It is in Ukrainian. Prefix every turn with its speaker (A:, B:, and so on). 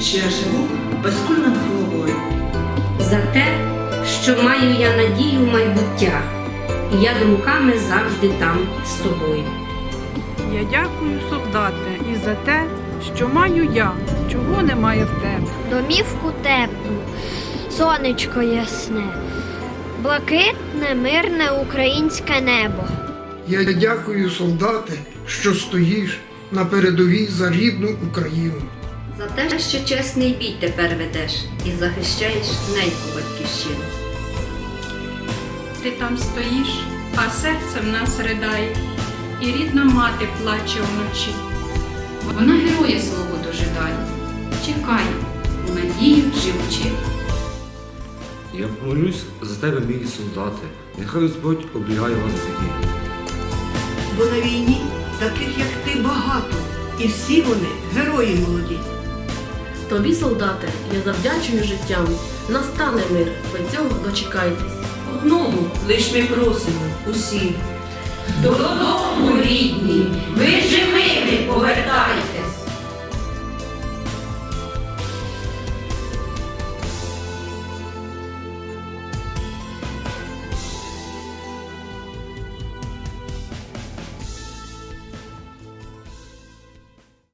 A: що я живу без куль над головою.
B: за те, що маю я надію в майбуття, і я думками завжди там з тобою.
C: Я дякую, солдате, і за те, що маю я, чого немає в тебе.
D: домівку теплу, сонечко ясне, блакитне, мирне українське небо.
E: Я дякую, солдате, що стоїш на передовій за рідну Україну.
F: За те, що чесний бій тепер ведеш і захищаєш неньку батьківщину.
G: Ти там стоїш, а серце в нас ридає, і рідна мати плаче вночі. Вона героя свого дожидає, чекає, у надію живучи.
H: Я помолюсь за тебе, мій солдати. Нехай Господь оберігає вас віки.
I: Бо на війні таких, як ти, багато, і всі вони герої молоді.
J: Тобі, солдате, я завдячую життям. Настане мир, ви цього дочекайтесь.
I: Одному лиш ми просимо усі.
G: Додому рідні!